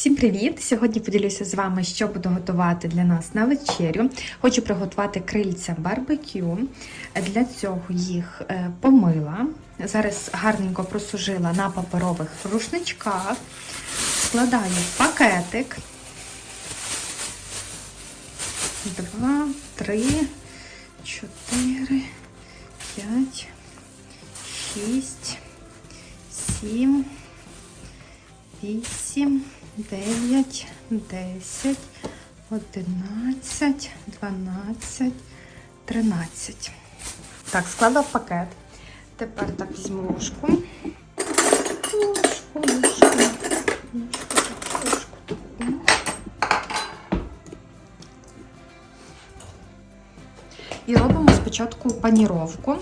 Всім привіт! Сьогодні поділюся з вами, що буду готувати для нас на вечерю. Хочу приготувати крильця барбекю. Для цього їх е, помила. Зараз гарненько просушила на паперових рушничках. Складаю пакетик. Два, три, чотири, п'ять, шість, сім. 8, 9, 10, 11, 12, 13. Так, складав пакет. Тепер так візьму ложку. Ложку, ложку, ложку, ложку таку. І робимо спочатку паніровку.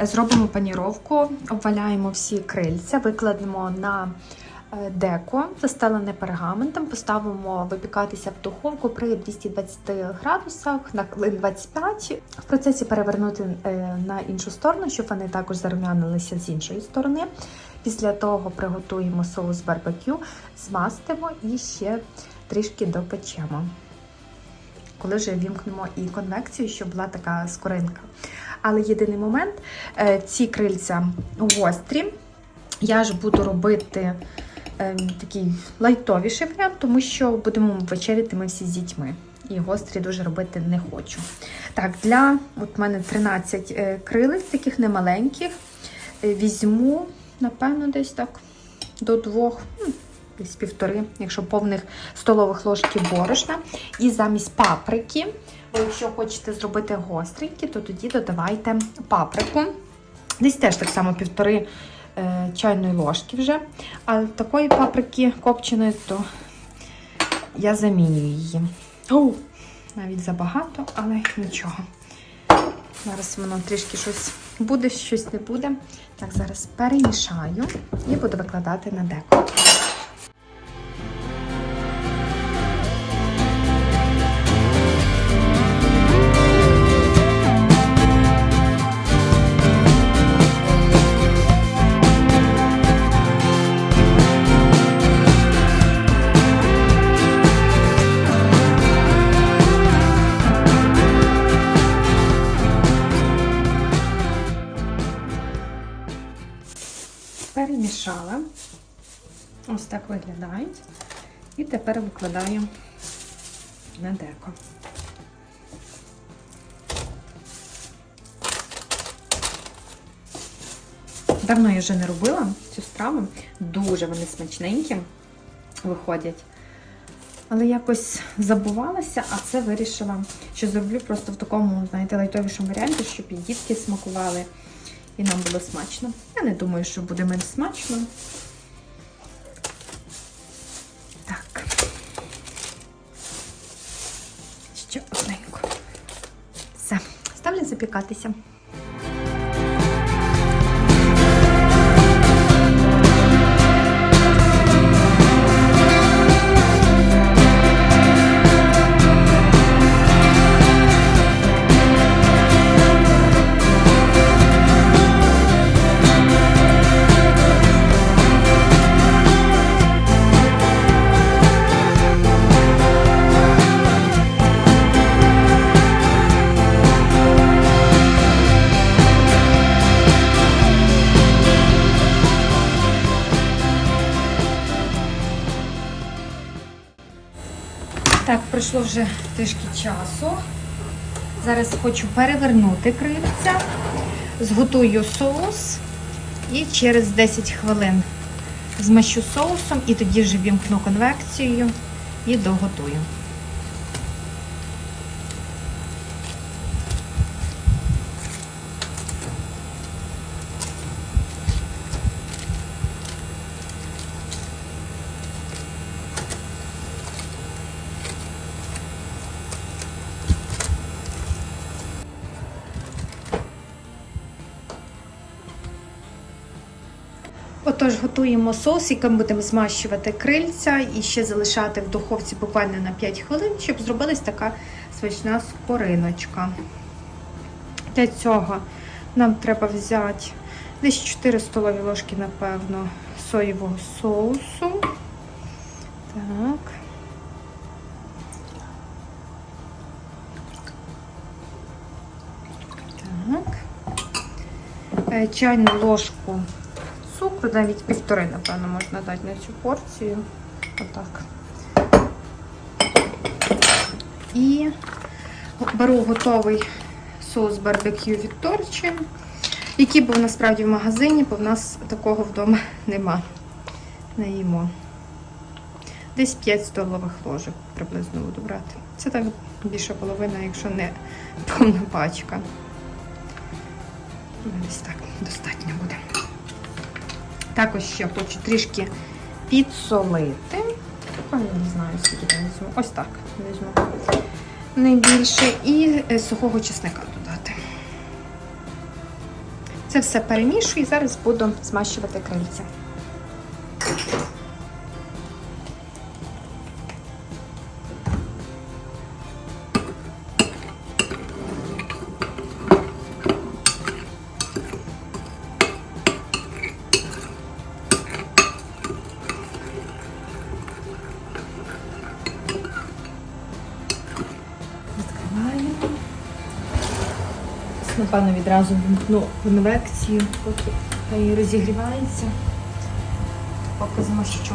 Зробимо паніровку, обваляємо всі крильця, викладемо на деко, застелене пергаментом, поставимо випікатися в духовку при 220 градусах на хвилин 25. В процесі перевернути е, на іншу сторону, щоб вони також зарум'янилися з іншої сторони. Після того приготуємо соус барбекю, змастимо і ще трішки допечемо коли вже вімкнемо і конвекцію, щоб була така скоринка. Але єдиний момент, е, ці крильця гострі. Я ж буду робити е, такий лайтовіший варіант, тому що будемо вечеряти ми всі з дітьми. І гострі дуже робити не хочу. Так, для от мене 13 е, крилець, таких немаленьких. Е, Візьму, напевно, десь так до двох, ну, десь півтори, якщо повних столових ложки борошна. І замість паприки, бо якщо хочете зробити гостренькі, то тоді додавайте паприку. Десь теж так само півтори чайної ложки вже. А такої паприки копченої, то я замінюю її. О, навіть забагато, але нічого. Зараз воно трішки щось буде, щось не буде. Так, зараз перемішаю і буду викладати на деко. І тепер викладаю на деко. Давно я вже не робила цю страву. Дуже вони смачненькі виходять. Але якось забувалася, а це вирішила, що зроблю просто в такому, знаєте, лайтовішому варіанті, щоб і дітки смакували, і нам було смачно. Я не думаю, що буде менш смачно. Ставлю Так, пройшло вже трішки часу. Зараз хочу перевернути крильця, зготую соус і через 10 хвилин змащу соусом і тоді вже вімкну конвекцію і доготую. готуємо соус, яким будемо змащувати крильця і ще залишати в духовці буквально на 5 хвилин, щоб зробилась така смачна скориночка. Для цього нам треба взяти десь 4 столові ложки, напевно, соєвого соусу. Так. Е, чайну ложку цукру, навіть півтори, напевно, можна дати на цю порцію. Отак. І беру готовий соус барбекю від Торчин, який був насправді в магазині, бо в нас такого вдома нема. Не їмо. Десь 5 столових ложок приблизно буду брати. Це так більше половина, якщо не повна пачка. Десь так достатньо буде. Також ще хочу трішки підсолити. Не знаю, скільки я візьму. Ось так візьму. Найбільше. І е, сухого чесника додати. Це все перемішую і зараз буду змащувати крильця. Напевно, відразу вимкну конвекцію, поки хай розігрівається. Поки змащу.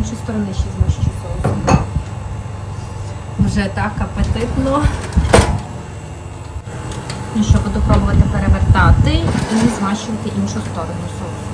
Іншої сторони ще змащу соусом. Вже так апетитно. Ну що, буду пробувати перевертати і змащувати іншу сторону соусу.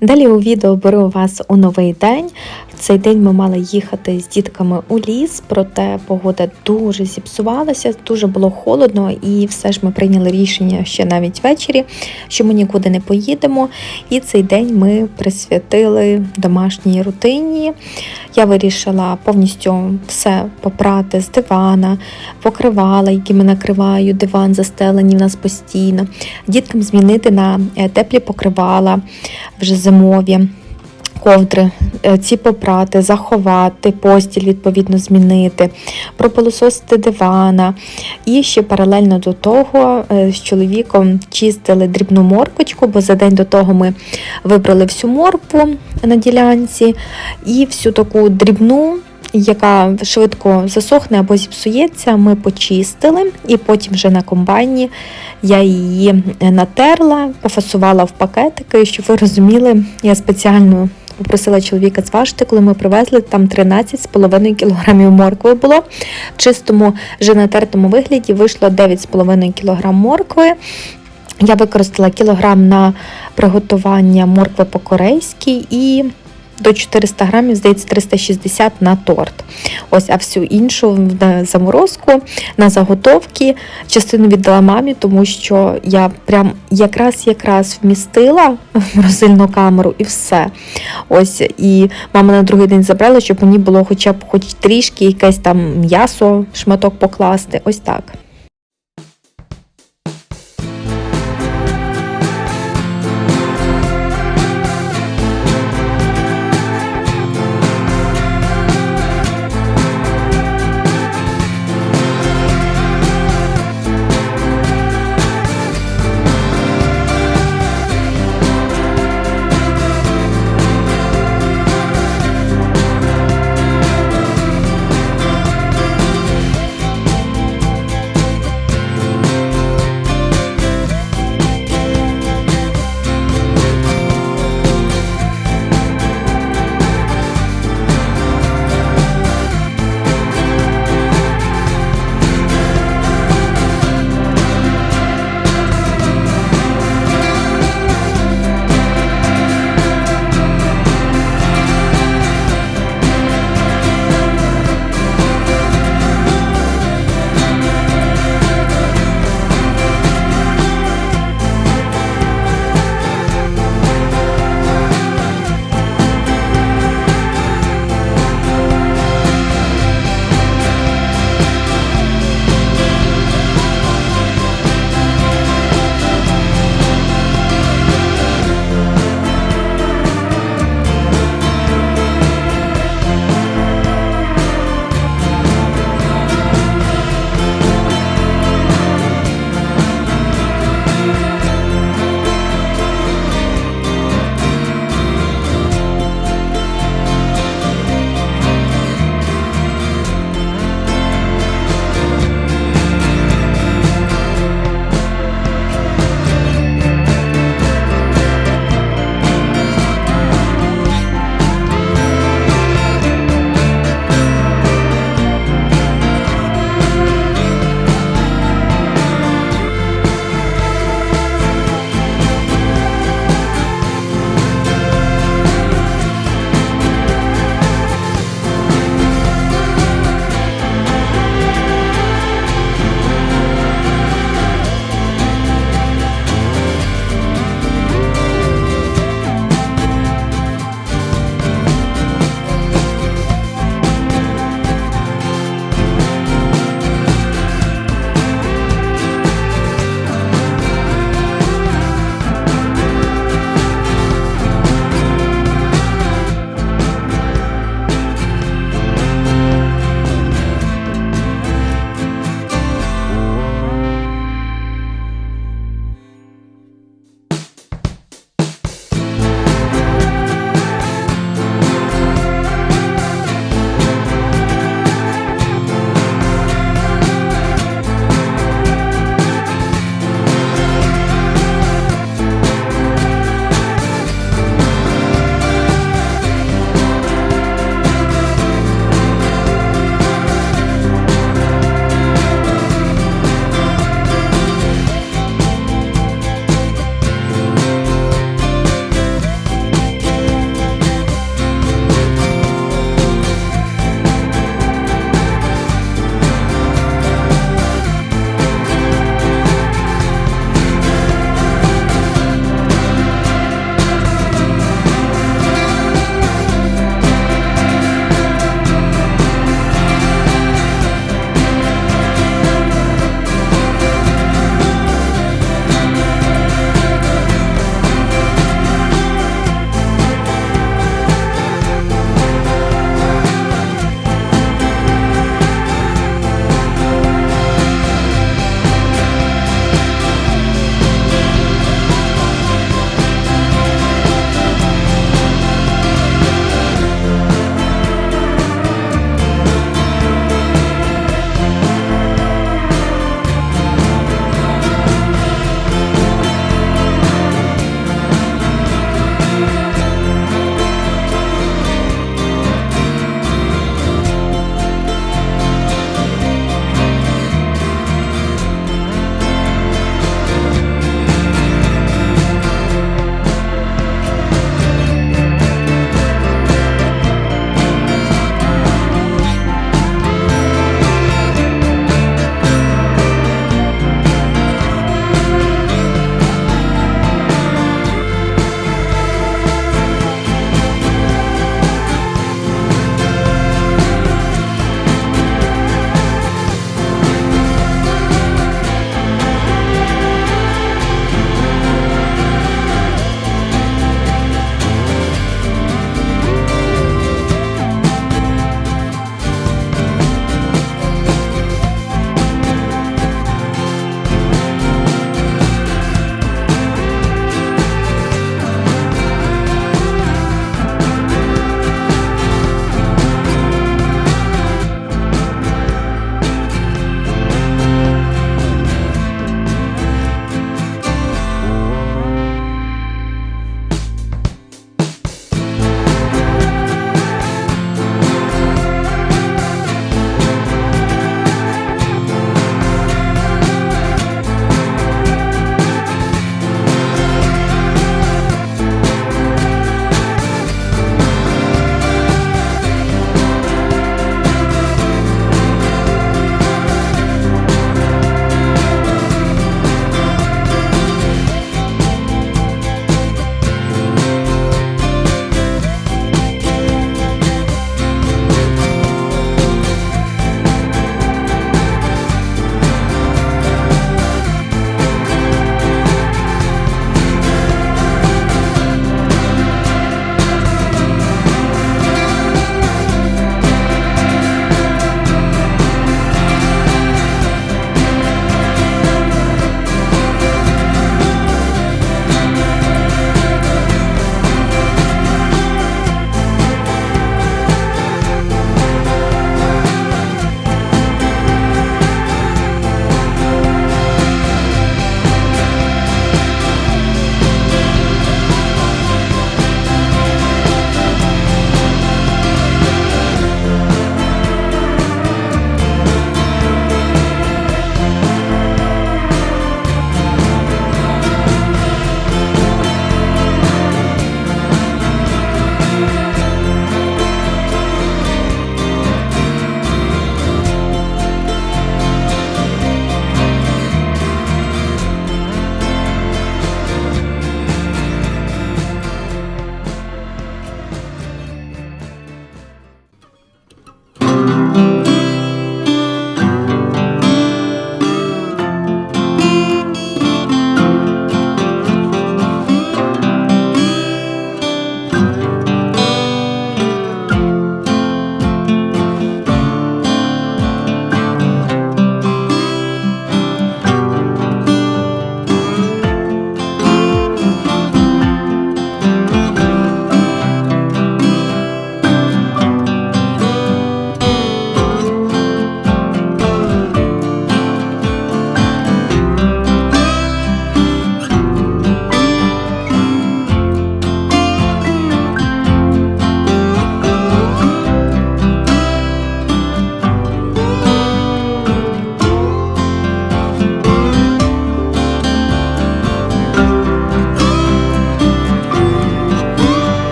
Далі у відео беру вас у новий день. В цей день ми мали їхати з дітками у ліс, проте погода дуже зіпсувалася, дуже було холодно, і все ж ми прийняли рішення ще навіть ввечері, що ми нікуди не поїдемо. І цей день ми присвятили домашній рутині. Я вирішила повністю все попрати з дивана, покривала, якими накриваю, диван застелені в нас постійно. Діткам змінити на е, теплі покривала вже зимові. Ковдри, е, ці попрати, заховати, постіль відповідно змінити, пропилососити дивана. І ще паралельно до того е, з чоловіком чистили дрібну моркочку, бо за день до того ми вибрали всю морпу на ділянці і всю таку дрібну. Яка швидко засохне або зіпсується, ми почистили, і потім вже на комбайні я її натерла, пофасувала в пакетики, щоб ви розуміли, я спеціально попросила чоловіка зважити, коли ми привезли, там 13,5 кг моркви було. В чистому вже натертому вигляді вийшло 9,5 кг моркви. Я використала кілограм на приготування моркви по-корейськи і до 400 грамів, здається, 360 на торт. Ось, а всю іншу на заморозку, на заготовки. Частину віддала мамі, тому що я прям якраз-якраз вмістила в морозильну камеру і все. Ось, і мама на другий день забрала, щоб мені було хоча б хоч трішки якесь там м'ясо, шматок покласти. Ось так.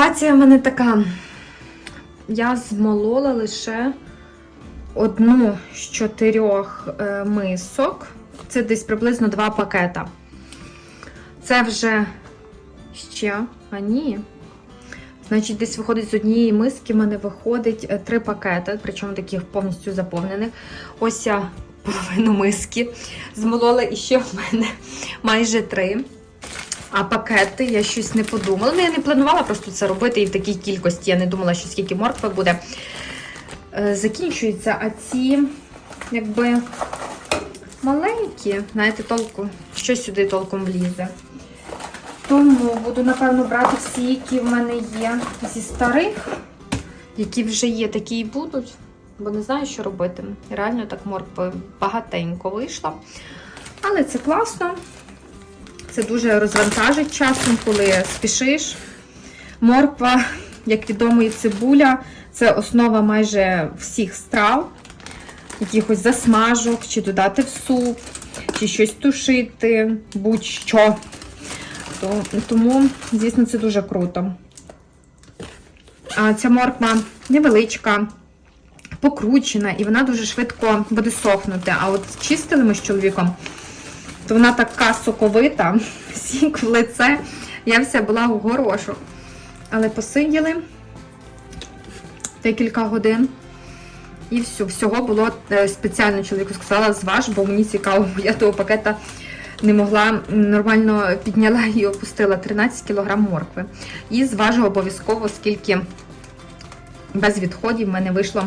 Ситуація в мене така. Я змолола лише одну з чотирьох е, мисок. Це десь приблизно два пакета. Це вже ще, а ні. Значить, десь виходить з однієї миски, в мене виходить е, три пакети, причому таких повністю заповнених. Ось я половину миски змолола, і ще в мене майже три. А пакети я щось не подумала. Ну, я не планувала просто це робити і в такій кількості. Я не думала, що скільки моркви буде. Е, Закінчується, а ці, якби маленькі, знаєте, толку, що сюди толком влізе. Тому буду, напевно, брати всі, які в мене є зі старих, які вже є, такі і будуть. Бо не знаю, що робити. Реально так моркви багатенько вийшло. Але це класно. Це дуже розвантажить часом, коли спішиш. Морква, як відомо, і цибуля це основа майже всіх страв, якихось засмажок, чи додати в суп, чи щось тушити, будь-що. Тому, звісно, це дуже круто. А ця морква невеличка, покручена, і вона дуже швидко буде сохнути. А от чистили ми з чоловіком, то вона така соковита, сік в лице. Я вся була у горошок. Але посиділи декілька годин. І все, всього було е, спеціально чоловіку сказала, зваж, бо мені цікаво, бо я того пакета не могла нормально підняла і опустила 13 кг моркви. І зважу обов'язково, скільки без відходів в мене вийшло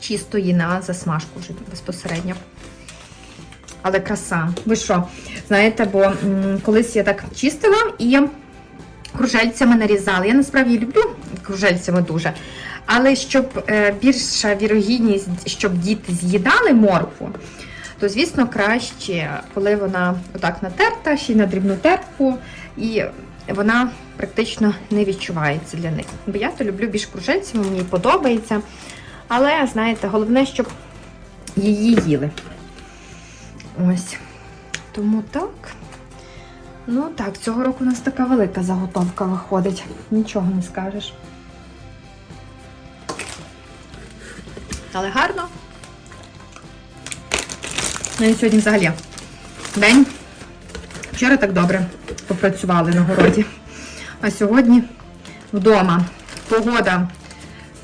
чистої на засмажку вже безпосередньо. Але краса. Ви що? Знаєте, бо м, колись я так чистила і кружельцями нарізала. Я насправді люблю кружельцями дуже. Але щоб е, більша вірогідність, щоб діти з'їдали моркву, то, звісно, краще, коли вона отак натерта, ще й на дрібну терку, і вона практично не відчувається для них. Бо я то люблю більш кружельцями, мені подобається. Але, знаєте, головне, щоб її їли. Ось. Тому так. Ну так, цього року у нас така велика заготовка виходить. Нічого не скажеш. Але гарно. Ну і сьогодні взагалі день. Вчора так добре попрацювали на городі. А сьогодні вдома. Погода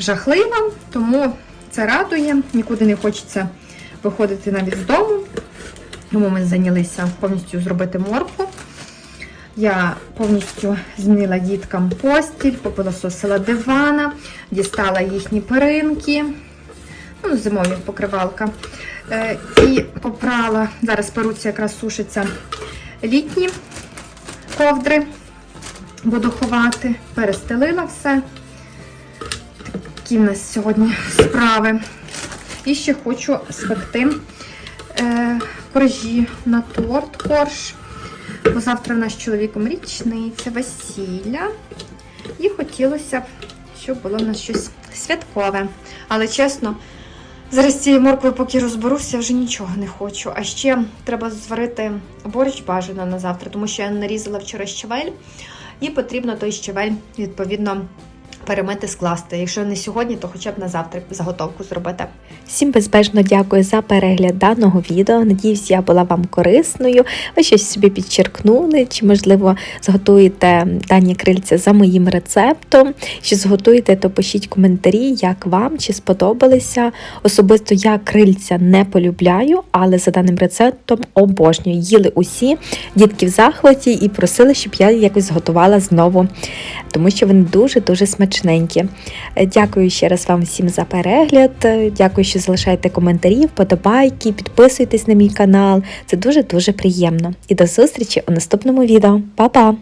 жахлива, тому це радує. Нікуди не хочеться виходити навіть з дому. Тому ми зайнялися повністю зробити моркву. Я повністю змінила діткам постіль, попилососила дивана, дістала їхні перинки, ну, зимові покривалка. Е, і попрала, зараз перуться, якраз сушаться літні ковдри. Буду ховати, перестелила все. Такі в нас сьогодні справи. І ще хочу спекти е, коржі на торт корж. Бо завтра в нас з чоловіком річниця, весілля. І хотілося б, щоб було в нас щось святкове. Але чесно, зараз з цією морквою, поки розберуся, вже нічого не хочу. А ще треба зварити борщ бажано на завтра, тому що я нарізала вчора щавель, і потрібно той щавель, відповідно, перемити, скласти. Якщо не сьогодні, то хоча б на завтра заготовку зробити. Всім безбежно дякую за перегляд даного відео. Надіюсь, я була вам корисною. Ви щось собі підчеркнули, чи, можливо, зготуєте дані крильця за моїм рецептом. Що зготуєте, то пишіть коментарі, як вам, чи сподобалися. Особисто я крильця не полюбляю, але за даним рецептом обожнюю. Їли усі, дітки в захваті і просили, щоб я якось зготувала знову, тому що вони дуже-дуже смачненькі. Дякую ще раз вам всім за перегляд. Дякую, що залишаєте коментарі, вподобайки, підписуйтесь на мій канал. Це дуже-дуже приємно. І до зустрічі у наступному відео. Па-па!